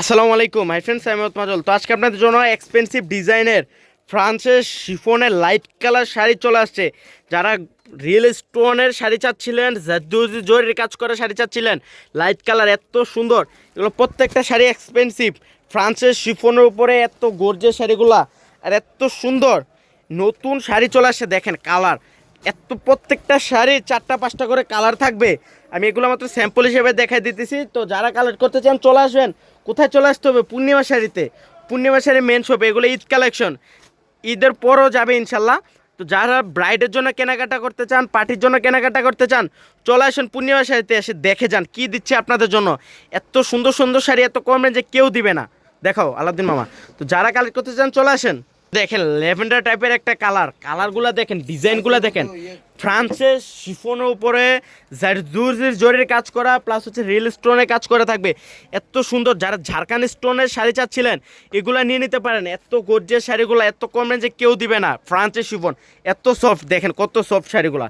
আসসালামু আলাইকুম my friend সাইমত মাজল। তো আজকে আপনাদের জন্য এক্সপেন্সিভ ডিজাইনের ফ্রান্সের শিফনের লাইট কালার শাড়ি চলে আসছে। যারা রিয়েল স্টোনের শাড়ি চাচ্ছিলেন জরির কাজ করা শাড়ি চাচ্ছিলেন লাইট কালার এত সুন্দর। এগুলো প্রত্যেকটা শাড়ি এক্সপেন্সিভ ফ্রান্সের শিফনের উপরে এত গর্জের শাড়িগুলা, আর এত সুন্দর। নতুন শাড়ি চলে আসছে, দেখেন কালার এত প্রত্যেকটা শাড়ি চারটা, পাঁচটা করে কালার থাকবে। আমি এগুলো মাত্র স্যাম্পল হিসেবে দেখাই দিতেছি। তো যারা কালেক্ট করতে চান, চলে আসবেন। কোথায় চলে আসতে হবে? পূর্ণিমা শাড়িতে। পূর্ণিমা শাড়ি মেন শপে এগুলো ঈদ কালেকশন ঈদের পরও যাবে ইনশাল্লাহ। তো যারা ব্রাইডের জন্য কেনাকাটা করতে চান পার্টির জন্য কেনাকাটা করতে চান, চলে আসেন পূর্ণিমা শাড়িতে এসে দেখে যান কি দিচ্ছে আপনাদের জন্য। এত সুন্দর সুন্দর শাড়ি এত কম রেঞ্জে কেউ দিবে না। দেখাও, আলাউদ্দিন মামা। তো যারা কালেক্ট করতে চান, চলে আসেন। দেখেন, ল্যাভেন্ডার টাইপের একটা কালার। কালারগুলো দেখেন, ডিজাইনগুলো দেখেন। ফ্রান্সের শিফনের উপরে জারদুরজির জরির কাজ করা, প্লাস হচ্ছে রিয়েল স্টোনের কাজ করা থাকবে। এত সুন্দর, যারা ঝাড়খান্ড স্টোনের শাড়ি চাচ্ছিলেন, এগুলো নিয়ে নিতে পারেন। এত গর্জের শাড়িগুলো, এত কম রেঞ্জে কেউ দিবে না ফ্রান্সের শিফন। এত সফট দেখেন কত সফট শাড়িগুলো।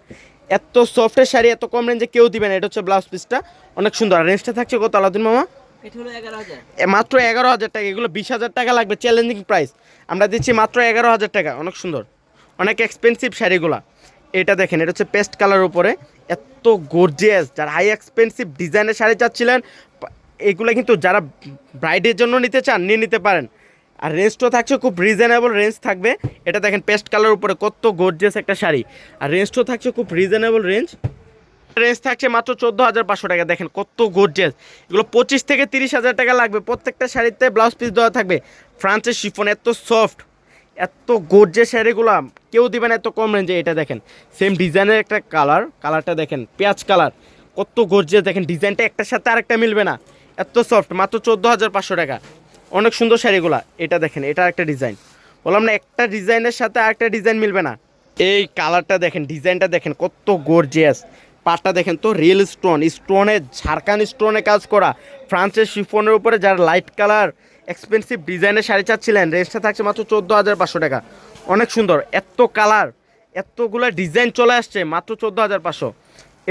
এত সফটের শাড়ি এত কম রেঞ্জে কেউ দিবে না, এটা হচ্ছে ব্লাউজ পিসটা অনেক সুন্দর। রেঞ্জটা থাকছে কত, আলাদিন মামা? মাত্র এগারো হাজার টাকা, এগুলো বিশ হাজার টাকা লাগবে চ্যালেঞ্জিং প্রাইস আমরা দিচ্ছি মাত্র এগারো হাজার টাকা, অনেক সুন্দর। অনেক এক্সপেন্সিভ শাড়িগুলা এটা দেখেন, এটা হচ্ছে পেস্ট কালার উপরে। এত গর্জিয়াস যারা হাই এক্সপেন্সিভ ডিজাইনের শাড়ি চাচ্ছিলেন, এগুলো কিন্তু যারা ব্রাইডের জন্য নিতে চান, নিয়ে নিতে পারেন। আর রেঞ্জটাও থাকছে খুব রিজনেবল রেঞ্জ থাকবে। এটা দেখেন পেস্ট কালার উপরে কত গর্জিয়াস একটা শাড়ি। আর রেঞ্জটাও থাকছে খুব রিজনেবল রেঞ্জ রেঞ্জ থাকছে মাত্র চোদ্দ হাজার পাঁচশো টাকা। দেখেন কত গর্জেস এগুলো পঁচিশ থেকে তিরিশ হাজার টাকা লাগবে। প্রত্যেকটা শাড়িতে ব্লাউজ পিস দেওয়া থাকবে। ফ্রান্সের শিফন এত সফট এত গর্জেস শাড়িগুলো। কেউ দিবে না এত কম রেঞ্জে এটা দেখেন সেম ডিজাইনের একটা কালার কালারটা দেখেন, পেঁয়াজ কালার কত গর্জেস দেখেন ডিজাইনটা একটার সাথে আরেকটা মিলবে না। এত সফট মাত্র চোদ্দ হাজার পাঁচশো টাকা। অনেক সুন্দর শাড়িগুলা। এটা দেখেন, এটা একটা ডিজাইন বললাম না, একটা ডিজাইনের সাথে আরেকটা ডিজাইন মিলবে না। এই কালারটা দেখেন ডিজাইনটা দেখেন, কত গর্জিয়াস পাটটা দেখেন তো রিয়েল স্টোন স্টোনে ঝাড়খান্ড স্টোনে কাজ করা। ফ্রান্সের শিফনের উপরে যারা লাইট কালার এক্সপেন্সিভ ডিজাইনের শাড়ি চাচ্ছিলেন রেঞ্জটা থাকছে মাত্র চোদ্দ হাজার পাঁচশো টাকা। অনেক সুন্দর, এত কালার এতগুলো ডিজাইন চলে আসছে, মাত্র চোদ্দ হাজার পাঁচশো।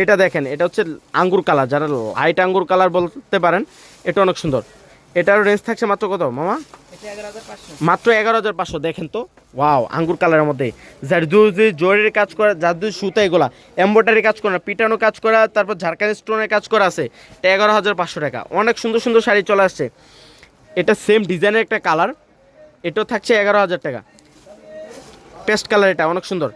এটা দেখেন, এটা হচ্ছে আঙ্গুর কালার যারা লাইট আঙ্গুর কালার বলতে পারেন, এটা অনেক সুন্দর। এটারও রেঞ্জ থাকছে মাত্র কত, মামা? মাত্র এগারো হাজার পাঁচশো, দেখেন তো। ওয়াও আঙ্গুর কালারের মধ্যে। জারদু জরির কাজ করা জাদু সুতা এগুলা। এম্ব্রয়ডারি কাজ করা, পিটানো কাজ করা, তারপর ঝাড়খান্ড স্টোনের কাজ করা আছে। এটা এগারো হাজার পাঁচশো টাকা। অনেক সুন্দর সুন্দর শাড়ি চলে আসছে। এটা সেম ডিজাইনের একটা কালার এটাও থাকছে এগারো হাজার টাকা। পেস্ট কালার এটা, অনেক সুন্দর।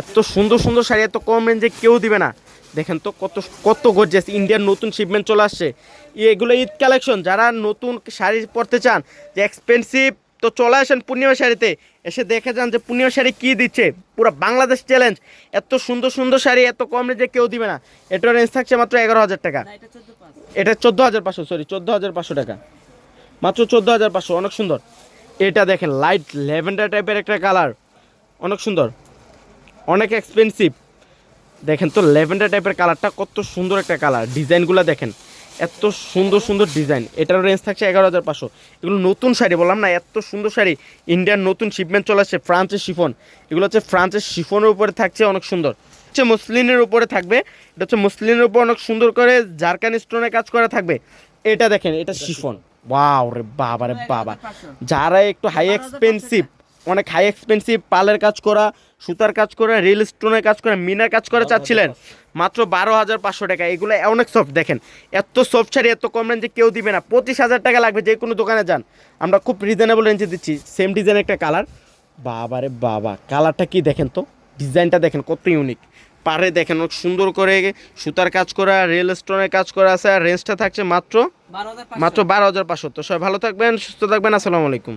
এত সুন্দর সুন্দর শাড়ি, এত কম রেঞ্জে কেউ দিবে না। দেখেন তো কত কত গর্জেস ইন্ডিয়ার নতুন শিপমেন্ট চলে আসছে। ই- এগুলো ঈদ কালেকশন যারা নতুন শাড়ি পরতে চান যে এক্সপেন্সিভ তো চলে আসেন পূর্ণিমা শাড়িতে। এসে দেখে যান যে পূর্ণিমা শাড়ি কী দিচ্ছে। পুরো বাংলাদেশ চ্যালেঞ্জ এত সুন্দর সুন্দর শাড়ি এত কম রেঞ্জে কেউ দিবে না। এটার রেঞ্জ থাকছে মাত্র এগারো হাজার টাকা। এটা চোদ্দ হাজার পাঁচশো সরি চোদ্দ হাজার পাঁচশো টাকা। মাত্র চোদ্দ হাজার পাঁচশো অনেক সুন্দর। এটা দেখেন লাইট ল্যাভেন্ডার টাইপের একটা কালার অনেক সুন্দর। অনেক এক্সপেন্সিভ দেখেন তো ল্যাভেন্ডার টাইপের কালারটা কত সুন্দর একটা কালার। ডিজাইনগুলো দেখেন, এত সুন্দর সুন্দর ডিজাইন। এটার রেঞ্জ থাকছে এগারো হাজার পাঁচশো। এগুলো নতুন শাড়ি বললাম না, এত সুন্দর শাড়ি। ইন্ডিয়ার নতুন শিপমেন্ট চলে আসছে ফ্রান্সের শিফন। এগুলো হচ্ছে ফ্রান্সের শিফনের উপরে থাকছে অনেক সুন্দর। হচ্ছে মুসলিনের উপরে থাকবে, এটা হচ্ছে মুসলিনের উপর অনেক সুন্দর করে জারকান স্টোনের কাজ করা থাকবে। এটা দেখেন, এটা শিফন। বাও রে বাবা রে বাবা। যারা একটু হাই এক্সপেন্সিভ অনেক হাই এক্সপেন্সিভ পালের কাজ করা সুতার কাজ করা রিয়েল স্টোনের কাজ করে মিনার কাজ করে চাচ্ছিলেন। মাত্র বারো হাজার পাঁচশো টাকা। এগুলো অনেক সফট দেখেন। এত সফট শাড়ি এত কম রেঞ্জে কেউ দিবে না। পঁচিশ হাজার টাকা লাগবে যে কোনো দোকানে যান। আমরা খুব রিজনেবল রেঞ্জে দিচ্ছি। সেম ডিজাইন একটা কালার বাবা রে বাবা কালারটা কি দেখেন তো? ডিজাইনটা দেখেন কত ইউনিক পারে দেখেন অনেক সুন্দর করে সুতার কাজ করা রিয়েল স্টোনের কাজ করা আছে আর রেঞ্জটা থাকছে মাত্র মাত্র বারো হাজার পাঁচশো। তো সবাই ভালো থাকবেন সুস্থ থাকবেন আসসালামু আলাইকুম।